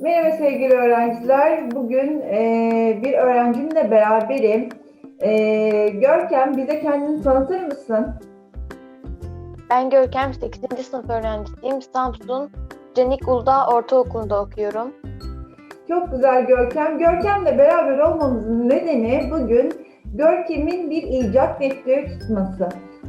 Merhaba sevgili öğrenciler. Bugün e, bir öğrencimle beraberim. E, Görkem bize kendini tanıtır mısın? Ben Görkem 8. sınıf öğrencisiyim. Samsun Canik Uludağ Ortaokulu'nda okuyorum. Çok güzel Görkem. Görkem'le beraber olmamızın nedeni bugün Görkem'in bir icat defteri tutması.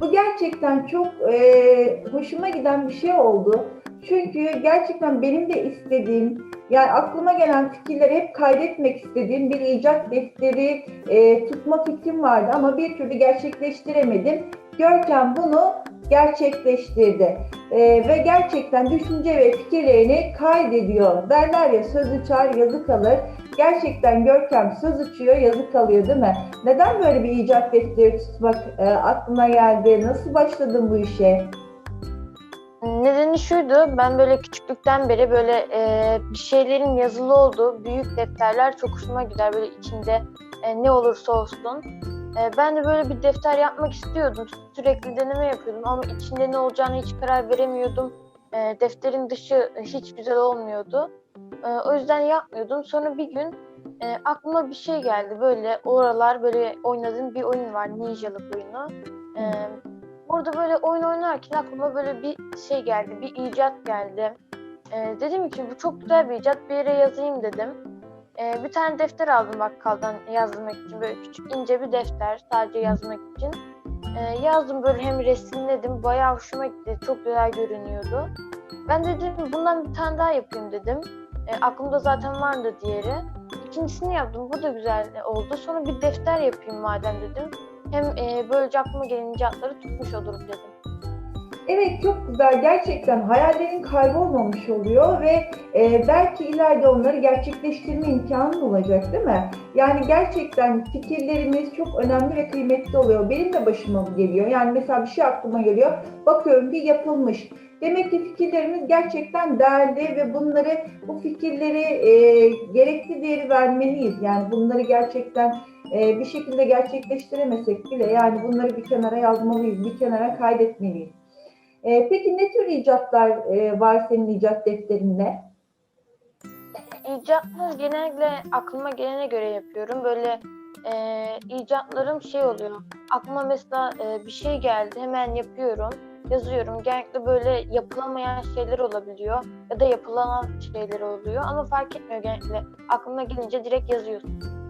Bu gerçekten çok e, hoşuma giden bir şey oldu. Çünkü gerçekten benim de istediğim, yani aklıma gelen fikirleri hep kaydetmek istediğim bir icat defteri e, tutma fikrim vardı ama bir türlü gerçekleştiremedim. Görkem bunu gerçekleştirdi. E, ve gerçekten düşünce ve fikirlerini kaydediyor. Derler ya söz uçar yazı kalır. Gerçekten Görkem söz uçuyor yazı kalıyor değil mi? Neden böyle bir icat defteri tutmak e, aklına geldi? Nasıl başladın bu işe? Nedeni şuydu, ben böyle küçüklükten beri böyle e, bir şeylerin yazılı olduğu büyük defterler çok hoşuma gider. Böyle içinde e, ne olursa olsun. E, ben de böyle bir defter yapmak istiyordum. Sürekli deneme yapıyordum ama içinde ne olacağını hiç karar veremiyordum. E, defterin dışı hiç güzel olmuyordu. E, o yüzden yapmıyordum. Sonra bir gün e, aklıma bir şey geldi. Böyle oralar böyle oynadığım bir oyun var. Ninjalık oyunu. E, Orada böyle oyun oynarken aklıma böyle bir şey geldi, bir icat geldi. Ee, dedim ki bu çok güzel bir icat, bir yere yazayım dedim. Ee, bir tane defter aldım bakkaldan yazmak için, böyle küçük ince bir defter sadece yazmak için. Ee, yazdım böyle hem resimledim, bayağı hoşuma gitti, çok güzel görünüyordu. Ben de dedim bundan bir tane daha yapayım dedim. Ee, aklımda zaten vardı diğeri. İkincisini yaptım, bu da güzel oldu. Sonra bir defter yapayım madem dedim. Hem e, böylece aklıma gelen icatları tutmuş olurum dedim. Evet çok güzel. Gerçekten hayallerin kaybolmamış oluyor ve e, belki ileride onları gerçekleştirme imkanın olacak değil mi? Yani gerçekten fikirlerimiz çok önemli ve kıymetli oluyor. Benim de başıma geliyor. Yani mesela bir şey aklıma geliyor. Bakıyorum bir yapılmış. Demek ki fikirlerimiz gerçekten değerli ve bunları bu fikirleri e, gerekli değeri vermeliyiz. Yani bunları gerçekten e, bir şekilde gerçekleştiremesek bile yani bunları bir kenara yazmalıyız, bir kenara kaydetmeliyiz. E, peki ne tür icatlar e, var senin icat defterinde? İcatları genellikle aklıma gelene göre yapıyorum. Böyle e, icatlarım şey oluyor. Aklıma mesela e, bir şey geldi hemen yapıyorum. Yazıyorum. Genellikle böyle yapılamayan şeyler olabiliyor. Ya da yapılan şeyler oluyor. Ama fark etmiyor genellikle. Aklına gelince direkt yazıyorsun.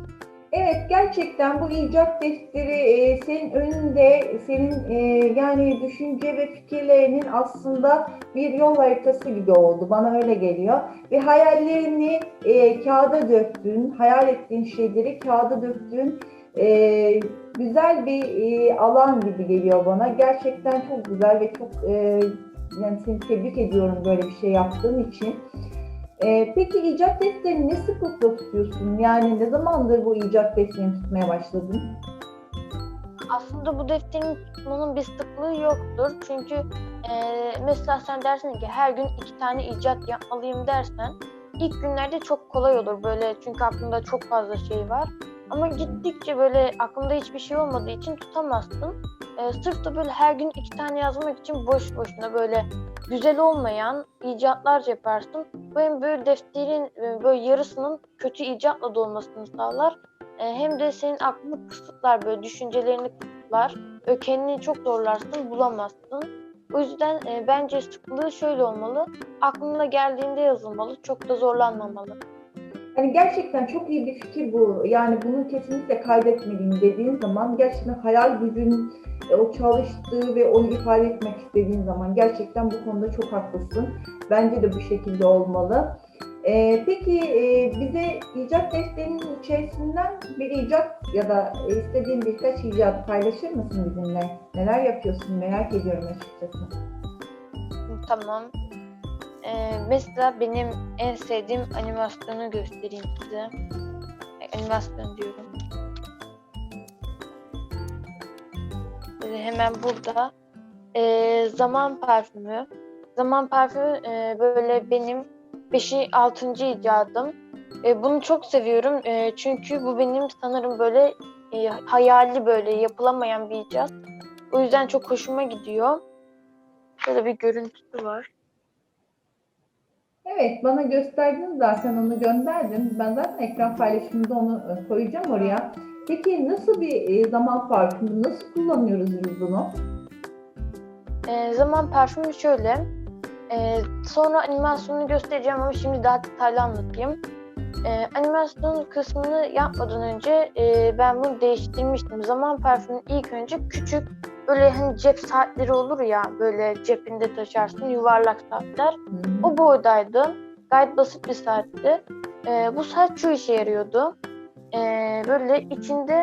Evet gerçekten bu icat defteri e, senin önünde senin e, yani düşünce ve fikirlerinin aslında bir yol haritası gibi oldu. Bana öyle geliyor. Ve hayallerini e, kağıda döktün, hayal ettiğin şeyleri kağıda döktün. E, güzel bir e, alan gibi geliyor bana. Gerçekten çok güzel ve çok e, yani seni tebrik ediyorum böyle bir şey yaptığın için. Ee, peki icat defterini ne sıklıkla tutuyorsun? Yani ne zamandır bu icat defterini tutmaya başladın? Aslında bu defterin tutmanın bir sıklığı yoktur. Çünkü e, mesela sen dersin ki her gün iki tane icat yapmalıyım dersen ilk günlerde çok kolay olur böyle çünkü aklında çok fazla şey var. Ama gittikçe böyle aklında hiçbir şey olmadığı için tutamazsın. E, sırf da böyle her gün iki tane yazmak için boş boşuna böyle güzel olmayan icatlar yaparsın. Bu böyle defterin e, böyle yarısının kötü icatla dolmasını sağlar. E, hem de senin aklını kısıtlar böyle düşüncelerini kısıtlar. Böyle kendini çok zorlarsın bulamazsın. O yüzden e, bence sıklığı şöyle olmalı. Aklına geldiğinde yazılmalı. Çok da zorlanmamalı. Yani gerçekten çok iyi bir fikir bu. Yani bunu kesinlikle kaydetmeliyim dediğin zaman gerçekten hayal gücün e, o çalıştığı ve onu ifade etmek istediğin zaman gerçekten bu konuda çok haklısın. Bence de bu şekilde olmalı. Ee, peki e, bize icat defterinin içerisinden bir icat ya da istediğin birkaç icat paylaşır mısın bizimle? Neler yapıyorsun merak ediyorum açıkçası. Tamam. Ee, mesela benim en sevdiğim animasyonu göstereyim size. Animasyon diyorum. Böyle hemen burada. Ee, zaman parfümü. Zaman parfümü e, böyle benim 5. 6. icadım. E, bunu çok seviyorum. E, çünkü bu benim sanırım böyle e, hayali böyle yapılamayan bir icat. O yüzden çok hoşuma gidiyor. Şöyle bir görüntüsü var. Evet, bana gösterdin zaten onu gönderdim. Ben zaten ekran paylaşımında onu e, koyacağım oraya. Peki nasıl bir e, zaman farkını, nasıl kullanıyoruz biz bunu? E, zaman parfümü şöyle. E, sonra animasyonunu göstereceğim ama şimdi daha detaylı anlatayım. E, animasyon kısmını yapmadan önce e, ben bunu değiştirmiştim. Zaman parfümünü ilk önce küçük böyle hani cep saatleri olur ya böyle cebinde taşarsın yuvarlak saatler. Hı hı. O boydaydı. Gayet basit bir saatti. E, bu saat şu işe yarıyordu. E, böyle içinde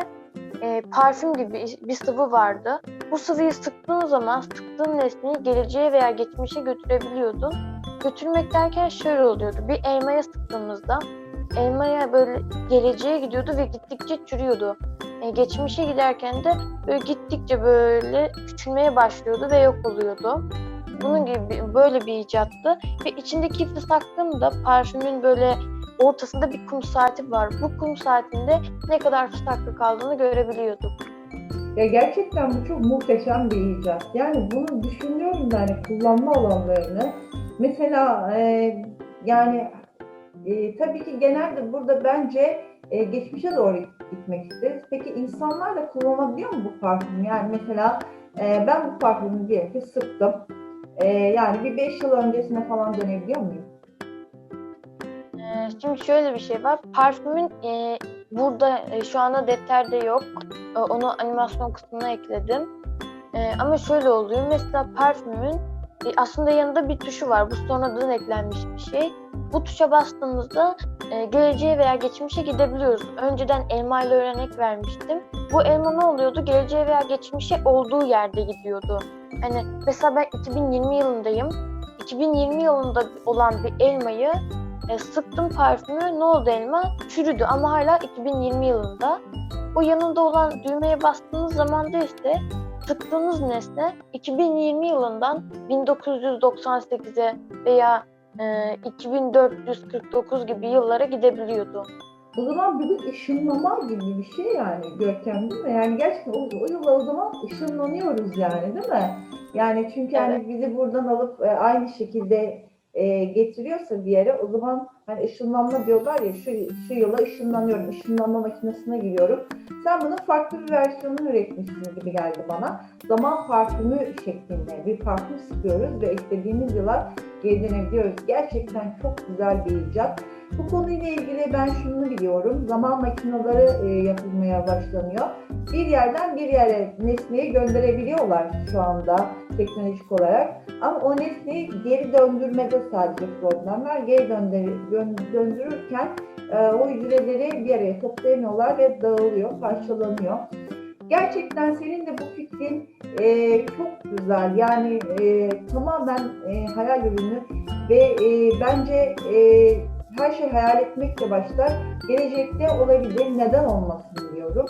e, parfüm gibi bir sıvı vardı. Bu sıvıyı sıktığın zaman sıktığın nesneyi geleceğe veya geçmişe götürebiliyordun. Götürmek derken şöyle oluyordu. Bir elmaya sıktığımızda elmaya böyle geleceğe gidiyordu ve gittikçe çürüyordu. E, geçmişe giderken de böyle gittikçe böyle küçülmeye başlıyordu ve yok oluyordu. Bunun gibi böyle bir icattı ve içindeki fısaklığın parfümün böyle ortasında bir kum saati var. Bu kum saatinde ne kadar fısaklı kaldığını görebiliyorduk. Ya gerçekten bu çok muhteşem bir icat. Yani bunu düşünüyorum da hani kullanma alanlarını. Mesela e, yani e, tabii ki genelde burada bence e, geçmişe doğru gitmek isteriz. Peki insanlar da kullanabiliyor mu bu parfümü? Yani mesela e, ben bu parfümü diyelim ki sıktım. E, yani bir 5 yıl öncesine falan dönebiliyor muyum? Ee, Şimdi şöyle bir şey var. Parfümün e, burada e, şu anda defterde yok. E, onu animasyon kısmına ekledim. E, ama şöyle oluyor. Mesela parfümün e, aslında yanında bir tuşu var. Bu sonradan eklenmiş bir şey. Bu tuşa bastığımızda e, geleceğe veya geçmişe gidebiliyoruz. Önceden elma ile örnek vermiştim. Bu elma ne oluyordu? Geleceğe veya geçmişe olduğu yerde gidiyordu. Hani mesela ben 2020 yılındayım. 2020 yılında olan bir elmayı e, sıktım parfümü ne oldu elma? Çürüdü ama hala 2020 yılında. O yanında olan düğmeye bastığınız zaman da ise sıktığınız nesne 2020 yılından 1998'e veya e, 2449 gibi yıllara gidebiliyordu. O zaman bir de ışınlama gibi bir şey yani Görkem değil mi? Yani gerçekten o, o yıla o zaman ışınlanıyoruz yani değil mi? Yani çünkü hani bizi buradan alıp e, aynı şekilde e, getiriyorsa bir yere o zaman hani ışınlanma diyorlar ya şu, şu yıla ışınlanıyorum, ışınlanma makinesine giriyorum. Sen bunun farklı bir versiyonunu üretmişsin gibi geldi bana. Zaman parfümü şeklinde bir parfüm sıkıyoruz ve istediğimiz yıla geri dönebiliyoruz. Gerçekten çok güzel bir icat. Bu konuyla ilgili ben şunu biliyorum. Zaman makineleri e, yapılmaya başlanıyor. Bir yerden bir yere nesneyi gönderebiliyorlar şu anda teknolojik olarak. Ama o nesneyi geri döndürmede sadece problem var. Geri döndürürken e, o hücreleri bir araya toplayamıyorlar ve dağılıyor, parçalanıyor. Gerçekten senin de bu fikrin e, çok güzel. Yani e, tamamen e, hayal ürünü ve e, bence e, her şey hayal etmekle başlar. Gelecekte olabilir, neden olmasın diyorum.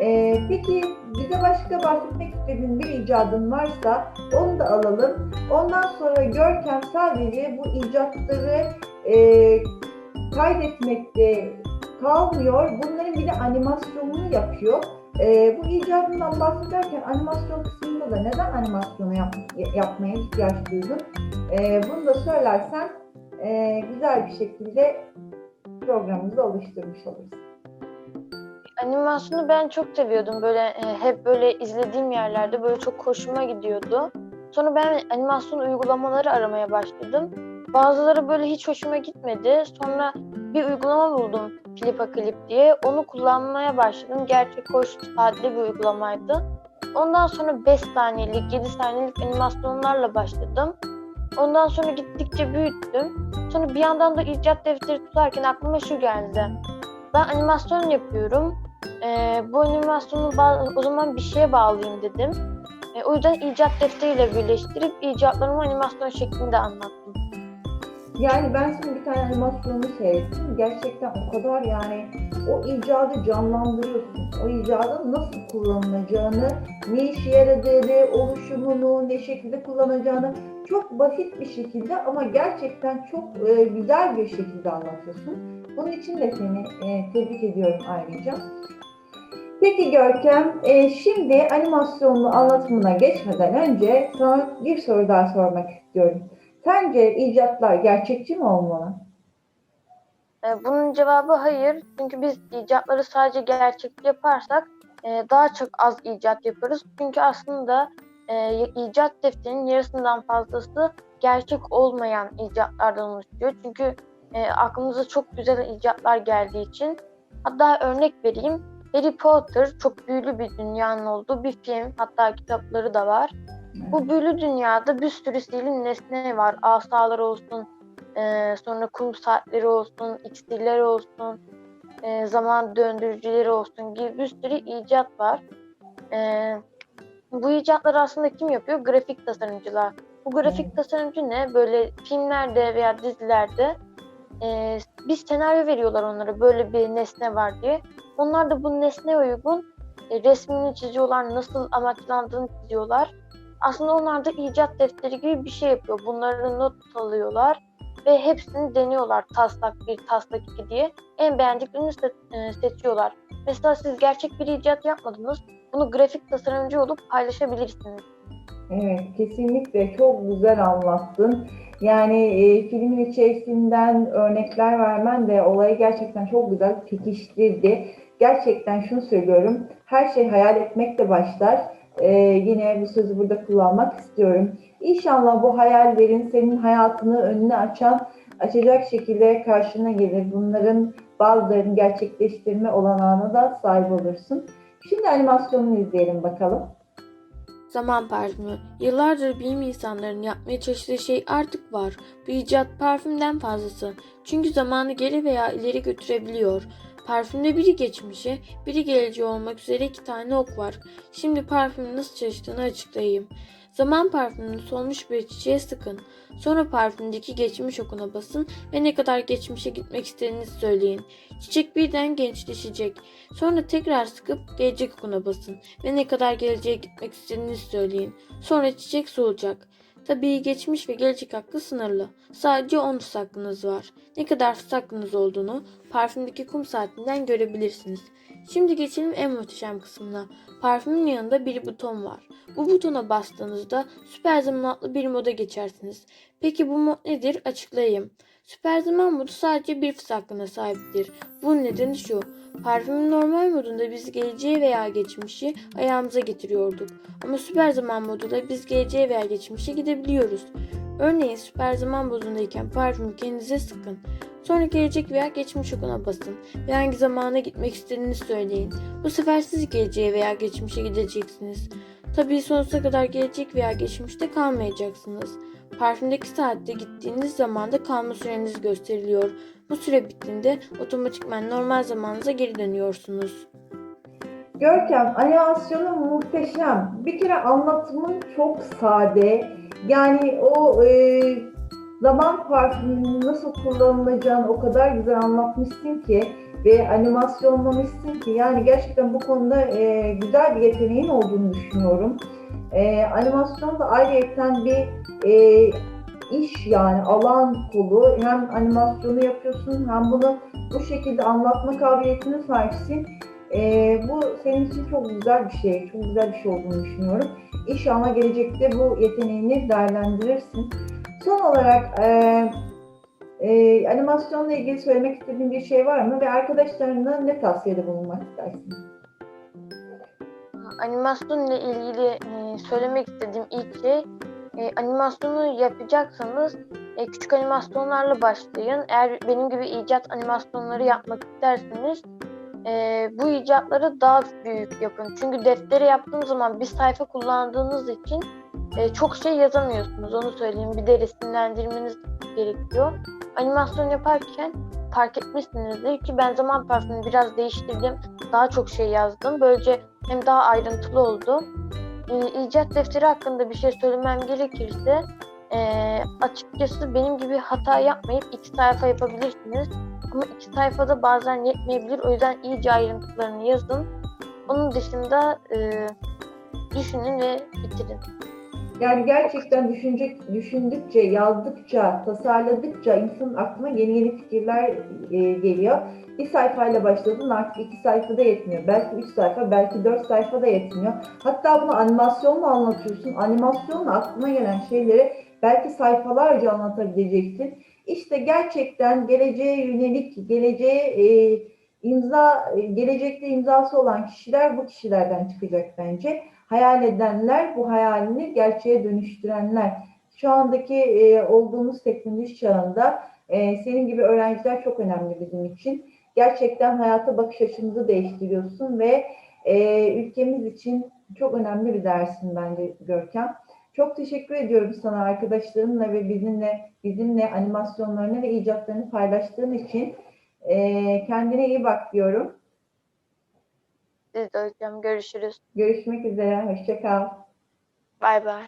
Ee, peki bize başka bahsetmek istediğin bir icadın varsa onu da alalım. Ondan sonra Görkem sadece bu icatları e, kaydetmekte kalmıyor. Bunların bir de animasyonunu yapıyor. E, bu icadından bahsederken animasyon kısmında da neden animasyonu yap, yapmaya ihtiyaç duydun? E, bunu da söylersen e, güzel bir şekilde programımızı oluşturmuş oluruz. Animasyonu ben çok seviyordum. Böyle e, hep böyle izlediğim yerlerde böyle çok hoşuma gidiyordu. Sonra ben animasyon uygulamaları aramaya başladım. Bazıları böyle hiç hoşuma gitmedi. Sonra bir uygulama buldum Flipa Clip diye. Onu kullanmaya başladım. Gerçek hoş, sade bir uygulamaydı. Ondan sonra 5 saniyelik, 7 saniyelik animasyonlarla başladım. Ondan sonra gittikçe büyüttüm. Sonra bir yandan da icat defteri tutarken aklıma şu geldi. Ben animasyon yapıyorum. Ee, bu animasyonu o zaman bir şeye bağlayayım dedim. Ee, o yüzden icat defteriyle birleştirip icatlarımı animasyon şeklinde anlattım. Yani ben senin bir tane animasyonunu seyrettim. Gerçekten o kadar yani o icadı canlandırıyorsun. O icadın nasıl kullanılacağını, ne işe yaradığını, oluşumunu, ne şekilde kullanacağını çok basit bir şekilde ama gerçekten çok e, güzel bir şekilde anlatıyorsun. Bunun için de seni e, tebrik ediyorum ayrıca. Peki Görkem, e, şimdi animasyonlu anlatımına geçmeden önce sana bir soru daha sormak istiyorum. Sence icatlar gerçekçi mi olmalı? E, bunun cevabı hayır. Çünkü biz icatları sadece gerçekçi yaparsak e, daha çok az icat yaparız. Çünkü aslında e, icat defterinin yarısından fazlası gerçek olmayan icatlardan oluşuyor. Çünkü e, aklımıza çok güzel icatlar geldiği için. Hatta örnek vereyim. Harry Potter çok büyülü bir dünyanın olduğu bir film. Hatta kitapları da var. Bu büyülü dünyada bir sürü sihirli nesne var. Asalar olsun, e, sonra kum saatleri olsun, iksirler olsun, e, zaman döndürücüleri olsun gibi bir sürü icat var. E, bu icatları aslında kim yapıyor? Grafik tasarımcılar. Bu grafik tasarımcı ne? Böyle filmlerde veya dizilerde e, bir senaryo veriyorlar onlara böyle bir nesne var diye. Onlar da bu nesne uygun e, resmini çiziyorlar, nasıl amaçlandığını çiziyorlar. Aslında onlar da icat defteri gibi bir şey yapıyor. Bunları not alıyorlar ve hepsini deniyorlar taslak 1, taslak 2 diye. En beğendiklerini e, seçiyorlar. Mesela siz gerçek bir icat yapmadınız. Bunu grafik tasarımcı olup paylaşabilirsiniz. Evet, kesinlikle çok güzel anlattın. Yani e, filmin içerisinden örnekler vermen de olayı gerçekten çok güzel pekiştirdi. Gerçekten şunu söylüyorum, her şey hayal etmekle başlar. E, yine bu sözü burada kullanmak istiyorum. İnşallah bu hayallerin senin hayatını önüne açan, açacak şekilde karşına gelir. Bunların bazılarını gerçekleştirme olanağına da sahip olursun. Şimdi animasyonunu izleyelim bakalım. Zaman parfümü. Yıllardır bilim insanlarının yapmaya çalıştığı şey artık var. Bu icat parfümden fazlası. Çünkü zamanı geri veya ileri götürebiliyor. Parfümde biri geçmişe, biri geleceğe olmak üzere iki tane ok var. Şimdi parfümün nasıl çalıştığını açıklayayım. Zaman parfümünü solmuş bir çiçeğe sıkın. Sonra parfümdeki geçmiş okuna basın ve ne kadar geçmişe gitmek istediğinizi söyleyin. Çiçek birden gençleşecek. Sonra tekrar sıkıp gelecek okuna basın ve ne kadar geleceğe gitmek istediğinizi söyleyin. Sonra çiçek solacak. Tabii geçmiş ve gelecek hakkı sınırlı. Sadece 10 fıs hakkınız var. Ne kadar hakkınız olduğunu parfümdeki kum saatinden görebilirsiniz. Şimdi geçelim en muhteşem kısmına. Parfümün yanında bir buton var. Bu butona bastığınızda süper zaman adlı bir moda geçersiniz. Peki bu mod nedir? Açıklayayım. Süper zaman modu sadece bir fıs hakkına sahiptir. Bunun nedeni şu. Parfümün normal modunda biz geleceği veya geçmişi ayağımıza getiriyorduk. Ama süper zaman modunda biz geleceğe veya geçmişe gidebiliyoruz. Örneğin süper zaman modundayken parfümü kendinize sıkın. Sonra gelecek veya geçmiş okuna basın ve hangi zamana gitmek istediğinizi söyleyin. Bu sefer siz geleceğe veya geçmişe gideceksiniz. Tabii sonsuza kadar gelecek veya geçmişte kalmayacaksınız. Parfümdeki saatte gittiğiniz zamanda kalma süreniz gösteriliyor. Bu süre bittiğinde otomatikman normal zamanınıza geri dönüyorsunuz. Görkem, animasyonu muhteşem. Bir kere anlatımın çok sade. Yani o e, zaman parfümünün nasıl kullanılacağını o kadar güzel anlatmışsın ki ve animasyonlamışsın ki yani gerçekten bu konuda e, güzel bir yeteneğin olduğunu düşünüyorum. E, animasyon da ayrıyeten bir e, iş yani alan kolu. Hem animasyonu yapıyorsun hem bunu bu şekilde anlatma kabiliyetine sahipsin. Ee, bu senin için çok güzel bir şey, çok güzel bir şey olduğunu düşünüyorum. İnşallah gelecekte bu yeteneğini değerlendirirsin. Son olarak e, e, animasyonla ilgili söylemek istediğin bir şey var mı ve arkadaşlarına ne tavsiyede bulunmak istersin? Animasyonla ilgili e, söylemek istediğim ilk şey e, animasyonu yapacaksanız e, küçük animasyonlarla başlayın. Eğer benim gibi icat animasyonları yapmak isterseniz e, bu icatları daha büyük yapın. Çünkü defteri yaptığınız zaman bir sayfa kullandığınız için e, çok şey yazamıyorsunuz. Onu söyleyeyim. Bir de resimlendirmeniz gerekiyor. Animasyon yaparken fark etmişsinizdir ki ben zaman parfümünü biraz değiştirdim. Daha çok şey yazdım. Böylece hem daha ayrıntılı oldu. E, icat defteri hakkında bir şey söylemem gerekirse e, açıkçası benim gibi hata yapmayıp iki sayfa yapabilirsiniz. Ama iki sayfada bazen yetmeyebilir. O yüzden iyice ayrıntılarını yazın. Onun dışında e, düşünün ve bitirin. Yani gerçekten düşünecek, düşündükçe, yazdıkça, tasarladıkça insanın aklına yeni yeni fikirler e, geliyor. Bir sayfayla başladın artık iki sayfada yetmiyor. Belki üç sayfa, belki dört sayfa da yetmiyor. Hatta bunu animasyonla anlatıyorsun. Animasyonla aklına gelen şeyleri belki sayfalarca anlatabileceksin. İşte gerçekten geleceğe yönelik, geleceğe e, imza, gelecekte imzası olan kişiler bu kişilerden çıkacak bence. Hayal edenler, bu hayalini gerçeğe dönüştürenler. Şu andaki e, olduğumuz teknoloji çağında e, senin gibi öğrenciler çok önemli bizim için. Gerçekten hayata bakış açımızı değiştiriyorsun ve e, ülkemiz için çok önemli bir dersin bence Görkem. Çok teşekkür ediyorum sana arkadaşlarınla ve bizimle bizimle animasyonlarını ve icatlarını paylaştığın için. E, kendine iyi bak diyorum. Siz de hocam görüşürüz. Görüşmek üzere. Hoşça kal. Bay bay.